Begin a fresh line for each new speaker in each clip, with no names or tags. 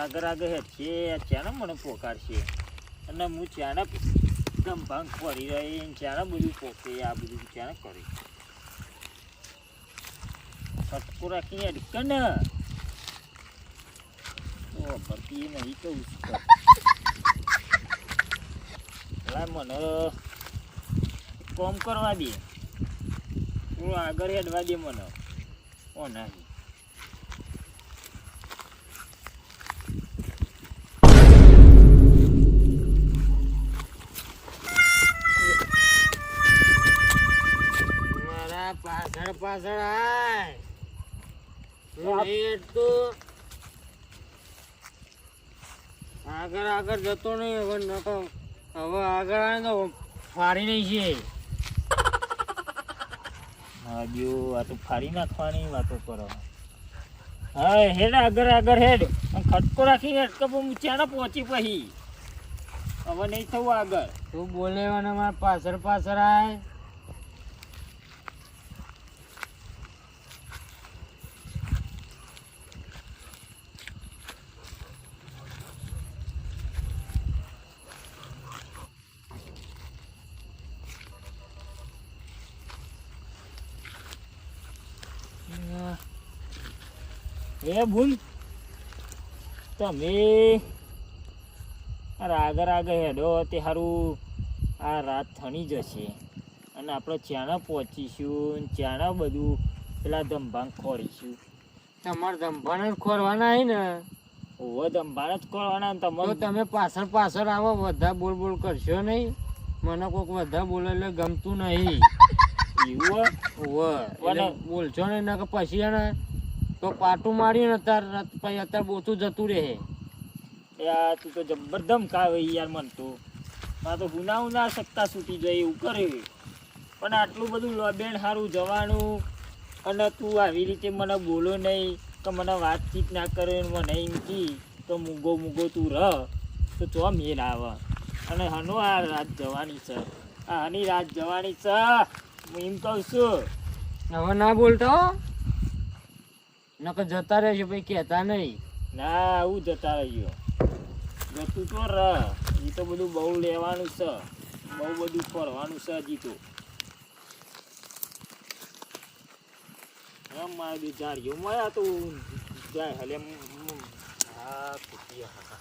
આગળ રાગ છે આ મને પોકારશે. અને હું ચાના ગંભાંગ પડી રહી ને ચાના બધું પોકે, આ બધું ચાના કરી. ફટકો રાખીને અડકે ને. ઓ ભરતી નહીં કહું છું? મને કોમ કરવા દે. હું આગળ હેડવા દે મને. ઓ નહીં
પાછળ પાછળ આય. હું આગળ આગળ જતો નહીં હવે નકો હવે આગળ આવે તો ફાડી નહીં છે.
હા જો આ તો ફાડી નાખવાની વાતો કરો. હા હેડ આગળ આગળ હેડ. ખટકો રાખી હેડ કે હું ચાના પહોંચી પછી હવે નહીં થવું આગળ.
તું બોલે મને મારા પાછળ પાછળ આય.
એ ભૂલ? તમે આગળ આગળ હેડો તે સારું આ રાત થણી જશે અને આપણે ચાણા પહોંચીશું ચાણા બધું પેલા ધંભાંગ ખોરીશું.
તમારે ધંભાણ જ ખોરવાના હે ને?
ઓવો ધંભાણ જ ખોરવાના ને તમે
પાછળ પાછળ આવો બધા બોલ બોલ કરશો નહીં. મને કોઈક બધા બોલે એટલે ગમતું નહીં.
એવું
બોલશો ને કે પછી એને તો પાટું મારીને ને અત્યારે પછી અત્યારે બોતું જતું રહે.
યાર તું તો જબરદમ કાવે યાર મન તો. આ તો ગુના ઉના સત્તા છૂટી જાય એવું કરે. પણ આટલું બધું લોબેન સારું જવાનું અને તું આવી રીતે મને બોલો નહીં કે મને વાતચીત ના કરે મને એમ કી તો મૂગો મૂગો તું રહ. તો ચો મેલ આવે. અને હનો આ રાત જવાની છે. આ હની રાત જવાની છે. હું એમ કહું છું.
હવે ના બોલતો હો. નકર જતા રહેજો ભાઈ, કહેતા નહીં.
ના આવું જતા રહ્યો. જતું તો રહ. એ તો બધું બહુ લેવાનું છે. બહુ બધું ફરવાનું છે હજી તો. એમ મારે બી મળ્યા તો જાય હલે હા કુટી હા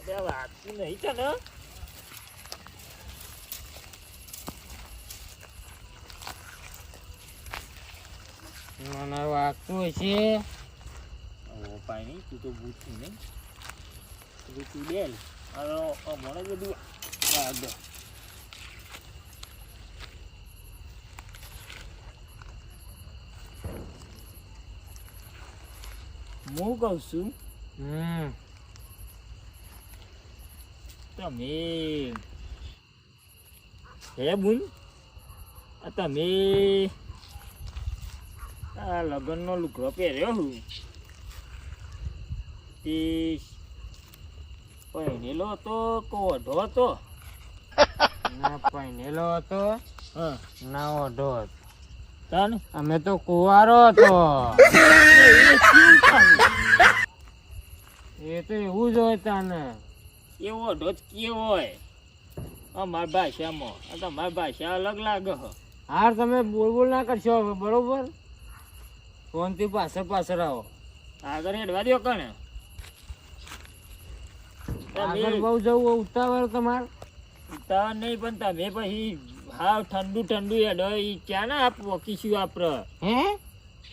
અરે, આ વાગતું નહીં તને
મને વાગતું હશે
પાઈ નહીં તું તો ભૂતું નહીં. તું તું બેલ મને બધું વાગ હું કહું છું
હમ.
તમે હે બુન? તમે આ લગ્નનો લુગડો પહેર્યો હું. તે પહેરેલો હતો કો ઓઢો હતો.
ના પહેરેલો હતો
હા.
ના ઓઢો હતો.
તન?
અમે તો કુવારો હતો.
એ
તો એવું જ હોય તને.
એવો જ કેવો હોય? અમારી ભાષામાં. તમારી ભાષા અલગ લાગે
હાર તમે બોલ બોલ ના કરશો હવે બરોબર? ફોનથી પાછળ પાછળ આવો.
આગળ હેડવા દો કણે.
આગળ બહુ જવું ઉતાવળ તમારે.
ઉતાવળ નહીં પણ તમે પછી હાવ ઠંડુ ઠંડુ હેડો એ ક્યાં ના આપ વકીશું આપણે
હે?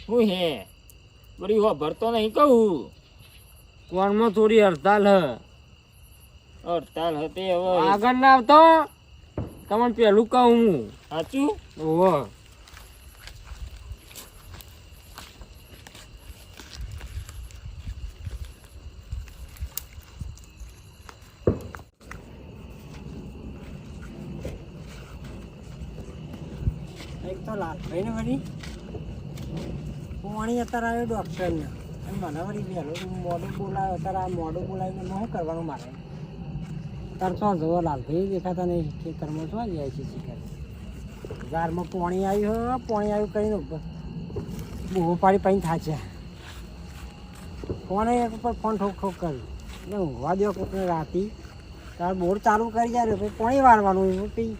હું હે? બરી હો ભરતો નહીં કહું.
કોણમાં થોડી હડતાલ હ.
હડતાલ હતી હવે.
આગળ ના આવતો તમને પેલું કહું હું.
સાચું?
ઓહો. એક તો લાલભાઈ ને વળી. પાણી અત્યારે આવ્યો ડૉક્ટર ને અને મને વળી વહેલું મોડું બોલાવ્યો અત્યારે આ મોડું બોલાવીને એમાં શું કરવાનું મારે? તાર શું જવો લાલભાઈ દેખાતા નહીં. ખેતરમાં શું જાય છે શીખર
ગારમાં પોણી આવ્યું હો, પોણી આવ્યું કરીને બહુ પાડી પાણી થાય ફોને એક ઉપર ફોન ઠોક ઠોક કર્યું? એટલે ઊંઘવા દો કોઈને રાતી. તાર બોર ચાલુ કરી જાય પાણી વાળવાનું એવું પછી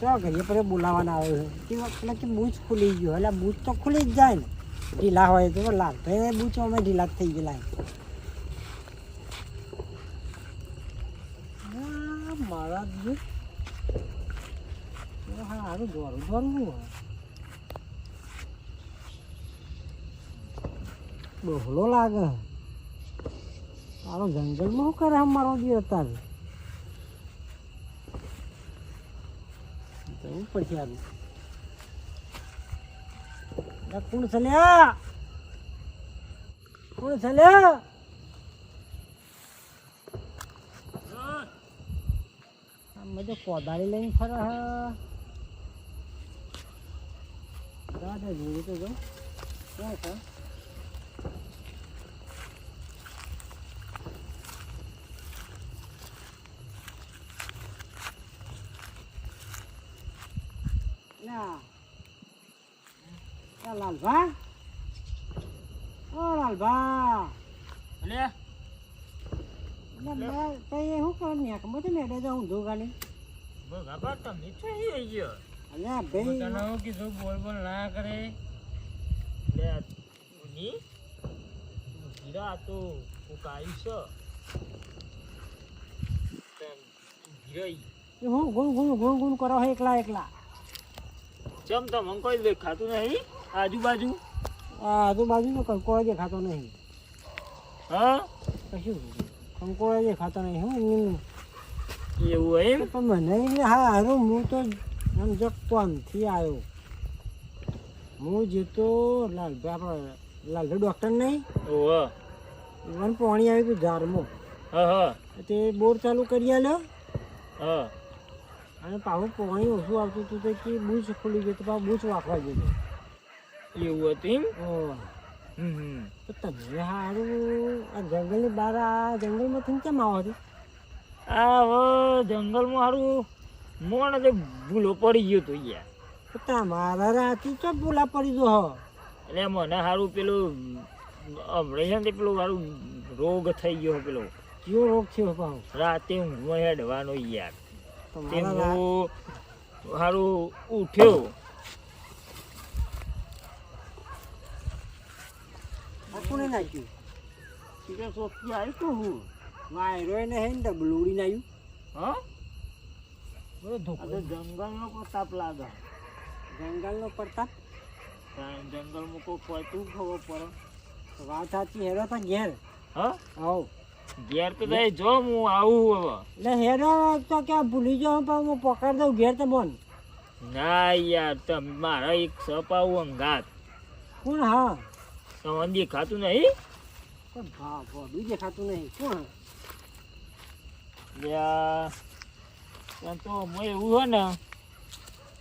ચો પર પછી બોલાવવાના આવે છે. તે વખતે કે બૂચ ખુલી ગયો. એટલે બૂચ તો ખુલી જ જાય ને. ઢીલા હોય તો લાગતો એ બૂચ અમે ઢીલા જ થઈ ગયેલા મારા સારું દોરું દોરવું હોય? ડોહલો લાગે. મારો જંગલમાં શું કરે મારો દી અત્યારે? જવું પડશે આનું આ કોણ ચલ્યા લ્યા કોણ ચલ્યા બધો કોદાળી લઈને ફરે દાદા જોયું તો જો. ક્યાં લ્યા લાલભા ઓ લાલભા
અલે
લે મેં તઈ શું કર ને કે બધે મેડે જાઉં ધો ગાલી
બગાબા તમે થઈ ગયો
તને
ભાઈ
હું કીધું બોલ બોલ ના કરે
લે ઉની હીરા તો ઉકાઈ છો હીરાઈ
હું ગુણ ગુણ ગુણ ગુણ કરો હે એકલા એકલા
ચમ તમ દે ખાતું નહીં? આજુબાજુ?
આ કંકોળા કંકોળો દેખાતો નહીં.
હા?
કશું? કંકોળો દેખાતો નહીં હું એમ.
એવું એમ?
પણ મને હા હારું હું તો આમ જગતો આમથી આવ્યો. હું જીતો લાલ આપણે લાલભાઈ ડૉક્ટર નહીં.
ઓહ.
મને પાણી આવ્યું હતું ઝારમાં
હા હા.
તે બોર ચાલુ કરી આલ્યો.
હા.
અને પાછું પાણી ઓછું આવતું હતું તો કે બૂચ ખુલી ગયું તો પાછું બૂચ વાપવા ગયું
એવું હતું એમ?
તો તમે સારું આ જંગલની બહાર આ જંગલમાંથી કેમ આવો
આ હવે જંગલમાં સારું મોણ જે ભૂલો પડી ગયો તો યાર.
તમારા રાતી તો ભૂલા પડી ગયો હો?
એટલે મને સારું પેલું હમણાં છે પેલું સારું રોગ થઈ ગયો પેલો.
કયો રોગ થયો
રાતે ઊંઘમાં હેડવાનો યાર. તે
તમારા
સારું ઉઠ્યો.
કોને નાખ્યું.
કે સોફી આવ્યું તો હું.
વાયરો ને હે ને ડબલું ઉડીને આવ્યું
હા? જંગલનો પ્રતાપ લાગે.
જંગલનો પ્રતાપ?
જંગલ જંગલમાં કોઈ તું ખબર પડે.
વાત સાચી હેરો તો ઘેર.
હા?
આવો.
ઘેર તો તઈ જો હું આવું હવે.
એટલે હેરો તો ક્યાં ભૂલી જાઉં પણ હું પકડ દઉં ઘેર તો બોન
ના યાર તમે મારા એક સપાવું અંગાત
કોણ હા?
તમને દેખાતું નહીં?
કોઈ ભા ભોડું દેખાતું નહીં. કોણ
યા તો અમે એવું હોય ને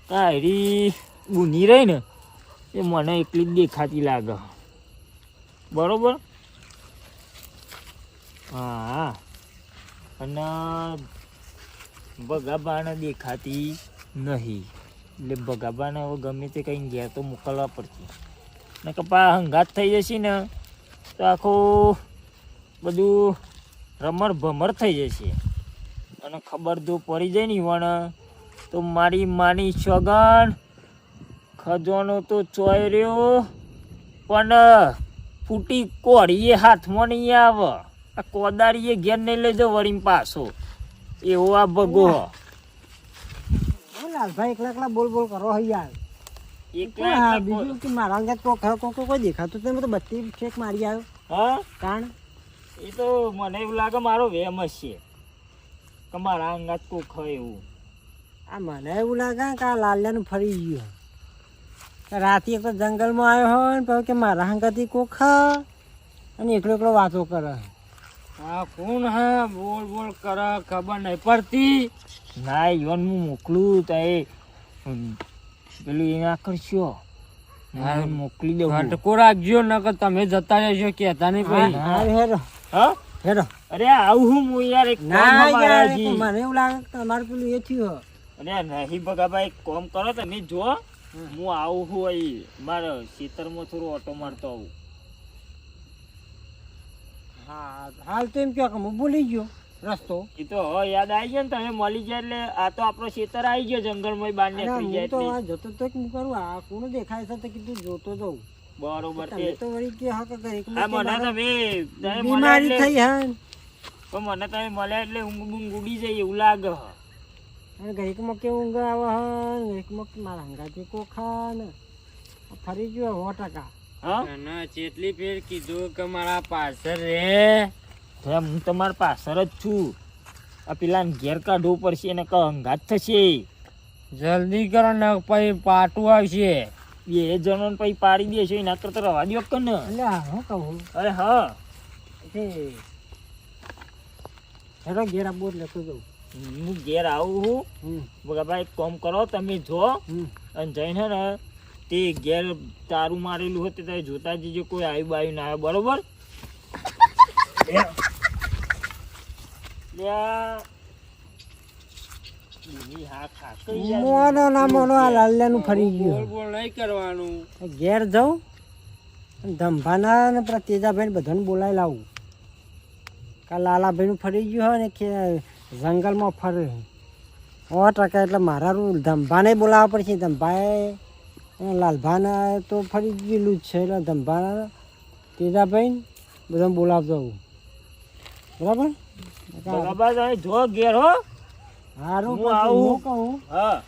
તારી ગુની રહી ને એ મને એકલી જ દેખાતી લાગે. બરોબર? હા. અને બગાબાને દેખાતી નહીં. એટલે બગાબાને હવે ગમે તે કંઈ ઘેર તો મોકલવા પડશે. ને કપા હંગાત થઈ જશે ને, તો આખું બધું રમર ભમર થઈ જશે. અને ખબર જો પડી જાય ને વણ તો મારી માની સગન ખજવાનો તો ચોય રહ્યો પણ ફૂટી કોળીએ હાથમાં નહીં આવે. આ કોદારીએ ઘેર નહીં લઈ જાવ વળીને પાછો. એવો આ ભગો
લાલભાઈ એકલા એકલા બોલ બોલ કરો યાર.
એકલા
હા બીજું કે મારા અંગત કોઈ ખરો કોઈ દેખાતું તમે તો બત્તી છેક મારી આવ્યો.
હા?
કારણ?
એ તો મને એવું લાગે મારો વેમ જ છે કે મારા અંગાત કોક હોય એવું.
આ મને એવું લાગે કે આ લાલ્યાનું ફરી ગયું. રાતે એક જંગલમાં આવ્યો હોય ને પછી કે મારા હંગાથી કોક અને એકલો એકલો વાતો કરે.
આ કોણ હે? બોલ બોલ કરે ખબર નહીં પડતી.
ના યોન હું મોકલું તો એ પેલું એ ના કરશો મોકલી દઉં
ઘટકો રાખજો નકર તમે જતા રહેશો કેતા નહીં પછી
હા, હેરો.
હા?
હેરો.
અરે આવું હું હું યાર એક
ના યાર. મને એવું લાગે તમારે પેલું એ થયું
અરે નહીં બગાભાઈ એક કોમ કરો તમે જો હું આવું હું અહીં મારે ખેતરમાં થોડો ઓટો મારતો આવું.
હા હાલ તો એમ કહો કે હું ભૂલી ગયો રસ્તો.
એ તો હવે યાદ આવી ગયો ને તમે મળી જાય એટલે આ તો આપણો ખેતર આવી ગયો જંગલમાં બહાર નીકળી જાય
તો આ જતો તો હું કરું આ કોણ દેખાય છે તો કીધું જોતો જઉં.
બરોબર
છે.
તે
વળી કે હા કે
મને તમે
બીમારી
એટલે
થઈ હા
તો મને તમે મળ્યા એટલે ઊંઘ બૂંઘ ઉડી જાય એવું લાગે. હ.
અને ઘડીકમાં કેવું ઊંઘ આવે હા ઘડીકમાં મારા હંગાથી કોખા ને. ફરી ગયો સો ટકા.
હા?
ચેટલી ફેર કીધું કે મારા પાછળ રે.
હું તમારા પાછળ જ છું. આ પેલા ઘેર કાઢવું પડશે એને કહો અંગાત થશે?
જલ્દી કરો ને પછી પાટું આવશે.
બે જણોને પછી પાડી દેશો એના કરતા રવા દો કે ને?
હું કહું?
અરે હા.
કે હેડો ઘેર આ બોર લેતો જઉં
હું ઘેર આવું છું.
હમ.
કોમ એક કામ કરો તમે જો. અને જઈને ને તે ઘેર તારું મારેલું હતું તમે જોતા જજો કોઈ આવ્યું બાયું ના આવે બરોબર.
મોનો ના મોનો આ લાલ્યાનું ફરી ગયું.
બોલ નહીં કરવાનું.
ઘેર જાઉં અને ધંભાના ને પેલા તેજાભાઈ બધાને બોલાવી લાવું. કા લાલાભાઈનું ફરી ગયું હોય ને કે જંગલમાં ફરે સો ટકા એટલે મારા રૂ ધંભાને બોલાવવા પડશે ધંભાએ અને લાલભાને તો ફરી ગયેલું જ છે એટલે ધંભાના તેજાભાઈ બધા બોલાવતો આવું. બરાબર?
બગાભાઈ જો ઘેર હો.
સારું
હું આવું.
કહું.
હા.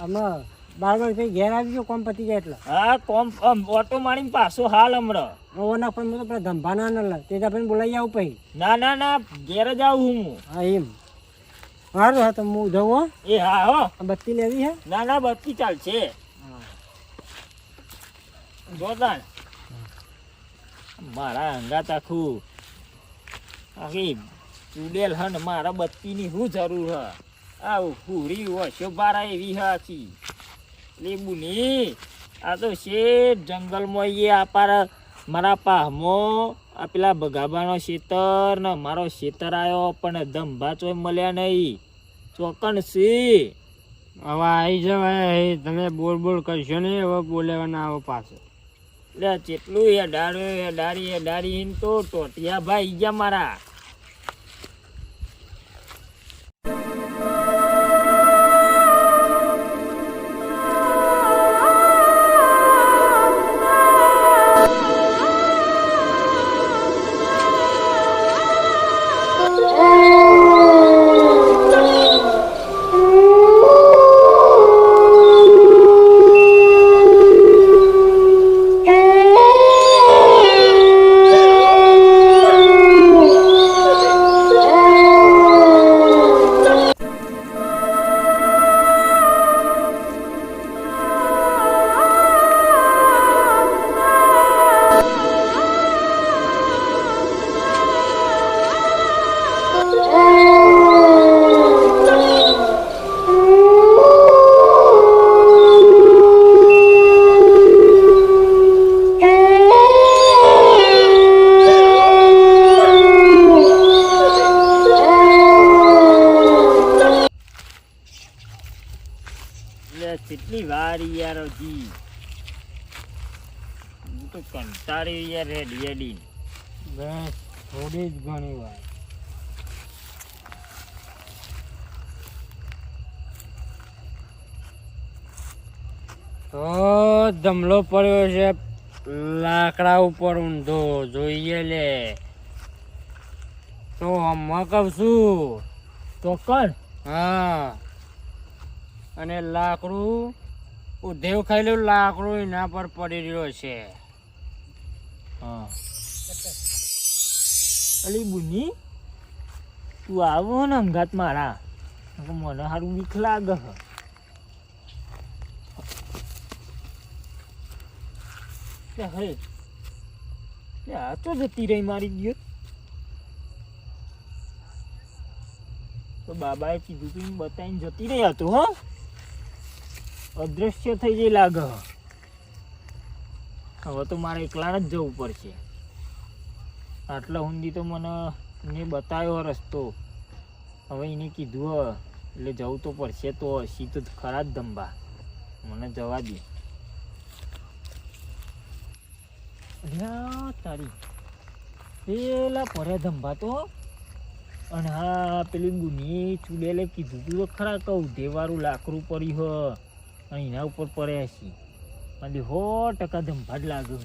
આમાં બારબર ભાઈ ઘેર આવી કોમ પતી જાય એટલે?
હા કોમ ઓટો મારીને પાછો હાલ હમણાં.
ઓના પણ મને પેલા ધંભાના ને ભાઈ બોલાવી આવું પછી.
ના ના ના ઘેર જ આવું હું.
હા એમ. સારું હા તો હું હો.
એ હા હો.
બત્તી લેવી હે?
ના ના બત્તી ચાલશે. જોરદાર મારા અંગાત આખું આખી ચૂડેલ હન મારા બત્તીની શું જરૂર હ. આ પૂરી વસ્યો બારા એવી હાથી આખી લીંબુની, આ તો શેઠ જંગલમાં એ આપાર મારા પાહમો આ પેલા બગાબાનો શેતર ને મારો શેતર આવ્યો પણ ધંભા ચોય મળ્યા નહીં. ચોકન સી.
હવે આવી જવાય તમે બોલ બોલ કરશો નહીં, હવે બોલેવાના આવો પાછો.
લે જેટલું એ ડાળ્યો એ ડાળી એ ડાળી તો ટોટિયા ભાઈ ગયા મારા. કેટલી વાર યાર હજી? હું તો કંટાળી યાર રેડી રેડી
બસ થોડી જ ઘણી વાર. તો ધમલો પડ્યો છે લાકડા ઉપર ઊંધો જોઈએ લે. તો હમણાં કહું છું.
તો કર
હા. અને લાકડું ઉધેવ ખાયેલું લાકડું એના પર પડી રહ્યો છે.
હા. અલી બુની તું આવો ને અંગાત મારા. મને સારું બીક લાગે હ. આ તો જતી રહી મારી ગયો. તો બાબાએ કીધું કે બતાવીને જતી રહી હતું હો. અદ્રશ્ય થઈ જઈ લાગે. હવે તો મારે એકલા જ જવું પડશે. આટલા ઊંધી તો મને ને બતાવ્યો રસ્તો. હવે એને કીધું હ, એટલે જવું તો પડશે તો હસી તો ખરા જ ધંબા મને જવા દે. તારી. પેલા પડે ધંબા તો અને હા, પેલી ગુની ચૂડેલે કીધું તો ખરા કહું દેવારું લાકડું પડ્યું હ. અને એના ઉપર પડ્યા છીએ અને સો ટકા ધંભા જ લાગે.